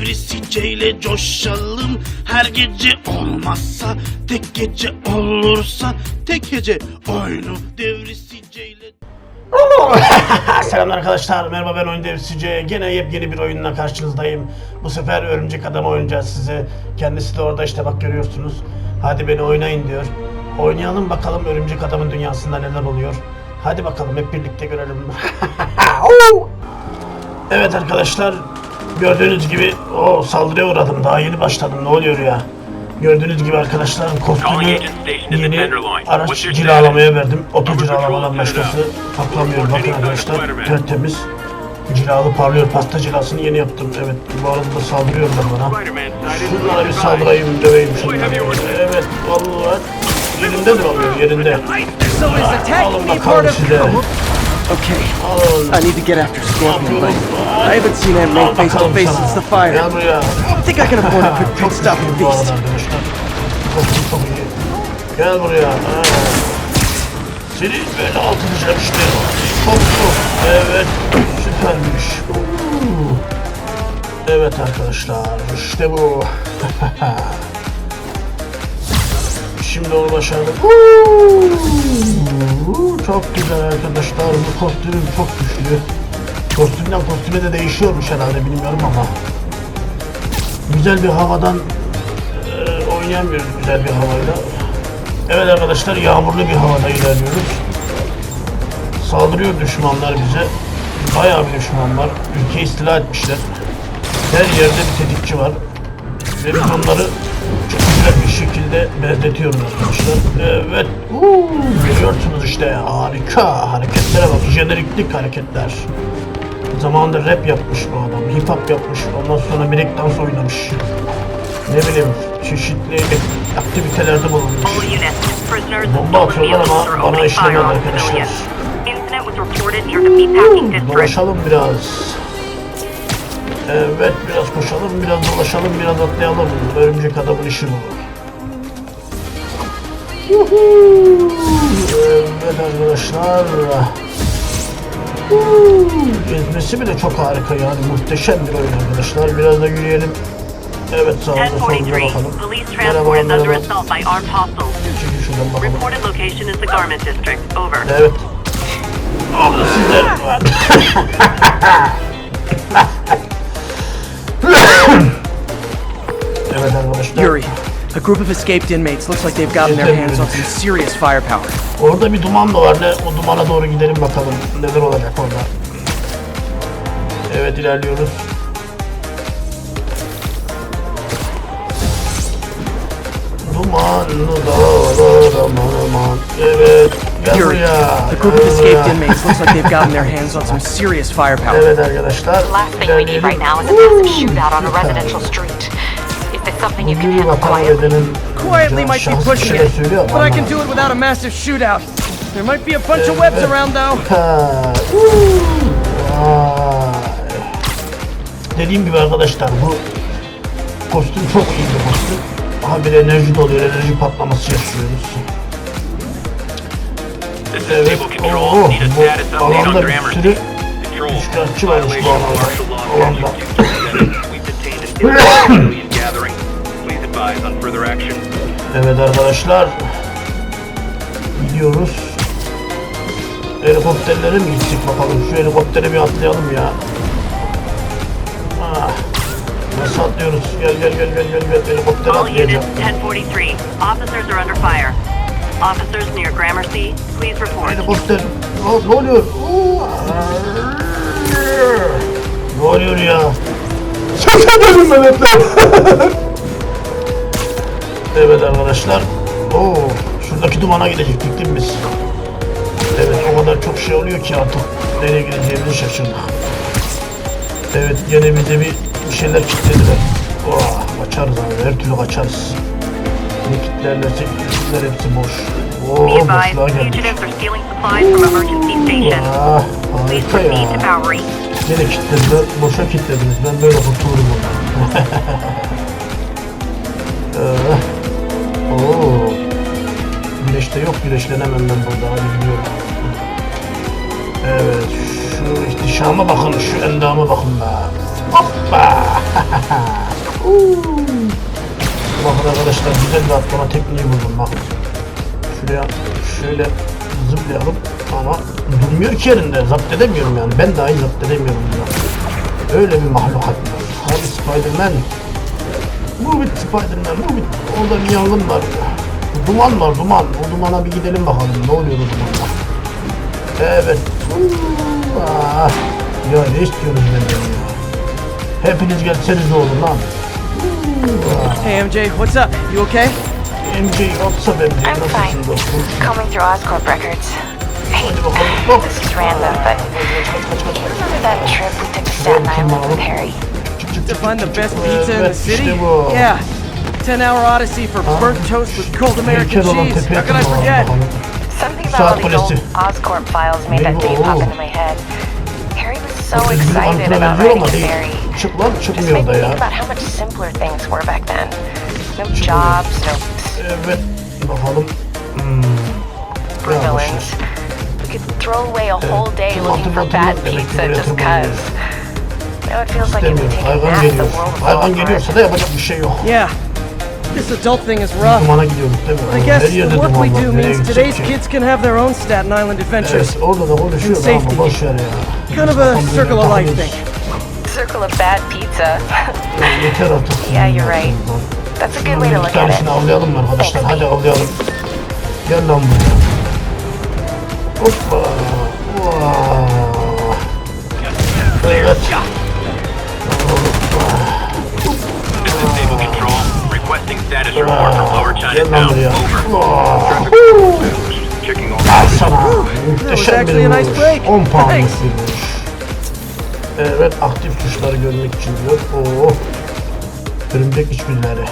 devrisiceyle coşalım Her gece olmazsa tek gece olursa tek gece oyunu devrisiceyle Selamlar arkadaşlar. Merhaba ben Oyun Devrisici. Gene yepyeni bir oyunla karşınızdayım. Bu sefer Örümcek Adam oynayacağız size. Kendisi de orada işte bak görüyorsunuz. Hadi beni oynayın diyor. Oynayalım bakalım Örümcek Adam'ın dünyasında neler oluyor. Hadi bakalım hep birlikte görelim. evet arkadaşlar. Gördüğünüz gibi o saldırıya uğradım. Daha yeni başladım. Ne oluyor ya? Gördüğünüz gibi arkadaşlar kostümü yeni araç cilalamaya verdim. Oto cilalamadan başkası taklamıyor. Bakın arkadaşlar tertemiz. Cilalı parlıyor. Pasta cilasını yeni yaptım. Evet bu arada da saldırıyorlar bana. Şunlara bir saldırayım döveyim şunları. Evet vallahi yerinde duramıyor yerinde. Alın bakalım size. Okay. I need to get after Scorpion, but I haven't seen Al May face to face since the fire. I think I can afford a quick pit stop at. Uuu. Evet arkadaşlar. işte bu. Şimdi onu başardık. Çok güzel arkadaşlar. Bu kostüm çok güçlü. Kostümden kostüme de değişiyormuş herhalde bilmiyorum ama. Güzel bir havadan e, oynayamıyoruz güzel bir havayla. Evet arkadaşlar yağmurlu bir havada ilerliyoruz. Saldırıyor düşmanlar bize. Bayağı bir düşman var. Ülke istila etmişler. Her yerde bir tetikçi var. Ve biz onları şekilde bezdetiyoruz arkadaşlar. Evet. Uuu, görüyorsunuz işte harika hareketlere bak. Jeneriklik hareketler. Zamanında rap yapmış bu adam. Hip hop yapmış. Ondan sonra break dans oynamış. Ne bileyim çeşitli aktivitelerde bulunmuş. Bomba atıyorlar ama bana işlemedi arkadaşlar. District. Dolaşalım biraz. Evet biraz koşalım, biraz dolaşalım, biraz atlayalım. Örümcek adamın işi bu. Evet arkadaşlar. Gezmesi bile çok harika yani muhteşem bir oyun arkadaşlar. Biraz da yürüyelim. Evet sağ olun solumuza 1043, bakalım. police Merhaba transport is under merhaba. assault by armed hostiles. Çekil şuradan bakalım. Reported location is the Garment District. Over. Evet. Abla sizler Evet arkadaşlar. Yuri, a group of escaped inmates looks like they've gotten their hands on some serious firepower. Orada bir duman da var. Ne? O dumana doğru gidelim bakalım. Neler olacak orada. Evet ilerliyoruz. Dumanlı dağlar aman aman. Evet. Gel Yuri, buraya. a group of escaped buraya. inmates looks like they've gotten their hands on some serious firepower. Evet arkadaşlar. The last thing we need ilerleyelim. right now is a massive shootout on a residential street. Something you can handle quietly? Quietly might be pushing it, but I can do it without a massive shootout. There might be a bunch of webs around though. Dediğim gibi arkadaşlar bu kostüm çok iyi bir kostüm. Aha bir enerji doluyor, enerji patlaması yaşıyoruz. Evet, a bu status update on alanda bir sürü üçkağıtçı varmış bu alanda. alanda. Evet arkadaşlar. Gidiyoruz. Helikopterlere mi gitsek bakalım? Şu helikoptere bir atlayalım ya. Ah. Nasıl atlıyoruz? Gel gel gel gel gel gel units, atlayacağım. 1043. Officers are under fire. Officers near Gramercy, please report. Helikopter. Ne, ne oluyor? Oo. Ne oluyor ya? Ses edelim Mehmetler. evet arkadaşlar. Oo, şuradaki dumana gidecektik değil mi biz? Evet o kadar çok şey oluyor ki artık nereye gideceğimizi şaşırdık. Evet gene bize bir, bir şeyler kilitlediler. Oh, kaçarız abi her türlü kaçarız. Ne kilitlerlerse kilitler hepsi boş. Oo advised, boşluğa geldik. Ah, harika ya. Yine kilitlediler, boşa kilitlediniz. Ben böyle kurtulurum ondan. oo. Güneşte yok, güneşlenemem ben burada. Hadi gidiyorum. Evet, şu ihtişama bakın, şu endama bakın be. Hoppa! Bakın arkadaşlar güzel bir atlama tekniği buldum bak. Şuraya şöyle zıplayalım ama durmuyor ki yerinde. Zapt edemiyorum yani. Ben dahi zapt edemiyorum ya. Öyle bir mahlukat. Hadi Spiderman. İt Spiderman it. Orada bir yangın var. Duman var duman. O dumana bir gidelim bakalım. Ne oluyor o dumanda? Evet. Ah. Ya ne istiyorsunuz benden ya? Hepiniz gelseniz ne olur lan? Hey, MJ, what's up? You okay? MJ yoksa ben de I'm fine. dostum? Combing through Oscorp records. Hey, this is random, but remember that trip we took to Staten Island with Harry? Çık, çık, To find the best pizza in the city? Yeah. 10 hour odyssey for burnt toast with cold American cheese. How could I forget? Something about all these old. Oscorp files made that date pop into my head. Harry was so excited about antrenör writing ama to değil. Barry. Çık lan Just çıkmıyor made da me ya. think about how much simpler things were back then. No jobs, no Evet bakalım. Super Ya villains. We could throw away a whole day looking for bad pizza just cause. Now it feels like it would Demiyorum. take a the world would Hayvan fall apart. geliyorsa da yapacak bir şey yok. Yeah. This adult thing is rough. Dumana gidiyoruz değil mi? I guess her the work we do means today's kids can have their own Staten Island adventures. Evet orada da konuşuyor safety. ama boş ver ya. Kind of a circle of life thing. Circle of bad pizza. Yeter artık. Yeah, you're right. That's a good way to look at it. tanesini avlayalım mı arkadaşlar? Hadi avlayalım. Gel lan buraya. Hoppa. Vaa. Evet. This is Stable Control. Requesting status report from Lower Chinatown. buraya. Over. Vaa. Checking all Al sana. Muhteşem bir actually a nice vuruş. break. 10 puanlık Thanks. bir vuruş. Evet aktif tuşları görmek için diyor. Oo. Örümcek içgüdüleri.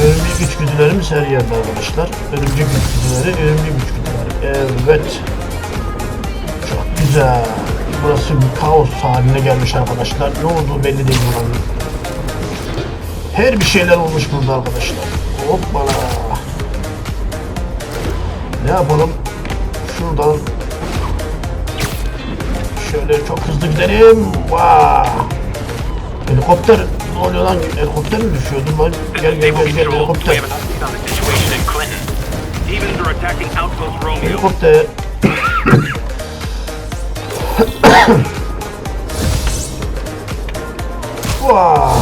Örümcek içgüdülerimiz her yerde arkadaşlar. Örümcek içgüdüleri, örümcek içgüdüleri. Evet. Çok güzel. Burası bir kaos haline gelmiş arkadaşlar. Ne olduğu belli değil buranın. Her bir şeyler olmuş burada arkadaşlar. Hoppala. Ne yapalım? Şuradan şöyle çok hızlı gidelim. Vaa! Helikopter ne oluyor lan? Helikopter mi düşüyordu? Gel gel gel gel helikopter. Demons are attacking Outpost Romeo. Helikopter. Vaa!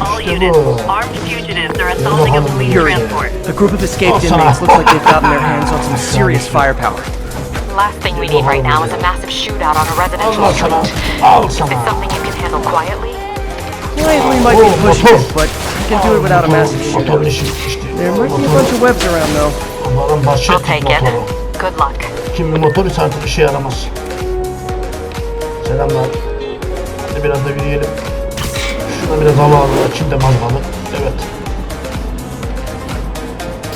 All units, armed fugitives are assaulting a police transport. A group of escaped Oh, inmates of- looks like they've gotten their hands on some serious firepower. Last thing we need right now is a massive shootout on a residential street. Al Is it something you can handle quietly? Quietly might be Oh, pushing it, but you can do it without a massive shootout. There might be a bunch of webs around though. Onların I'll bahşet take it. motoru. Good luck. Şimdi motor ise artık işe yaramaz. Selamlar. Hadi biraz da yürüyelim. Şuna biraz hava alalım. Açayım da mazgalı. Evet.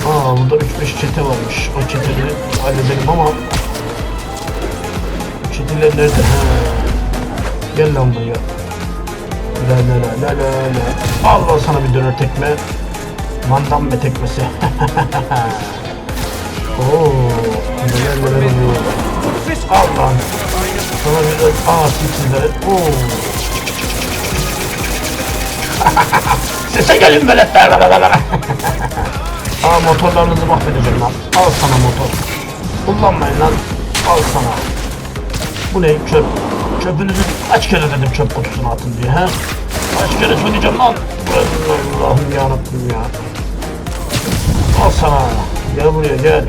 Aa burada 3-5 çete varmış. O çeteleri halledelim ama çeteler nerede? Ha. Gel lan buraya. La la la la la la. Al lan sana bir döner tekme. Mandamme tekmesi. Oo, neler neler oluyor. Al lan. Sana bir de aa sizlere. Oo. Sese gelin veletler. aa motorlarınızı mahvedeceğim lan. Al sana motor. Kullanmayın lan. Al sana. Bu ne çöp? Çöpünüzü kaç kere dedim çöp kutusuna atın diye he? Kaç kere söyleyeceğim lan? Allah'ım yarabbim ya. Al sana. Gel buraya gel.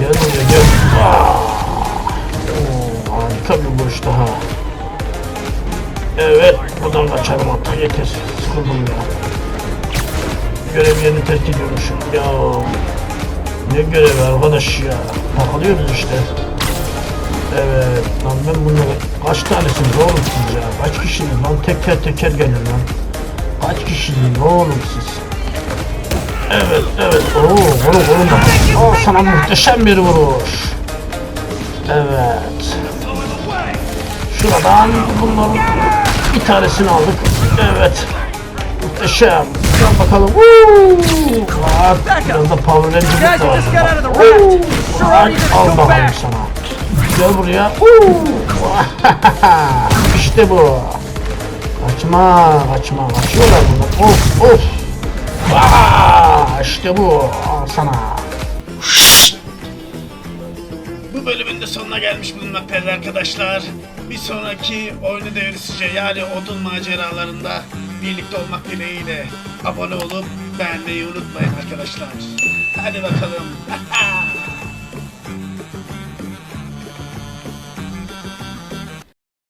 Gel buraya gel. Aa! Oo, harika bir vuruş daha. Evet, buradan kaçalım hatta yeter. Sıkıldım ya. Görev yerini terk ediyormuşum. Ya ne görevi arkadaş ya. Takılıyoruz işte. Evet, lan ben bunları kaç tanesiniz oğlum siz ya? Kaç kişisiniz lan? Teker teker gelin lan. Kaç kişisiniz oğlum siz? Evet, evet. Oo, vurun vurun. Oo, sana muhteşem bir vuruş. Evet. Şuradan bunların bir tanesini aldık. Evet. Muhteşem. Gel bakalım. Woo! Var. Biraz da Power Ranger'lık var. Al, bakalım sana. Gel buraya. Huu! işte bu. Kaçma, kaçma. Kaçıyorlar bunlar. Of, of. Aa, işte bu. Al sana. Bu bölümün de sonuna gelmiş bulunmaktayız arkadaşlar. Bir sonraki oyunu devrisice yani odun maceralarında birlikte olmak dileğiyle abone olup beğenmeyi unutmayın arkadaşlar. Hadi bakalım.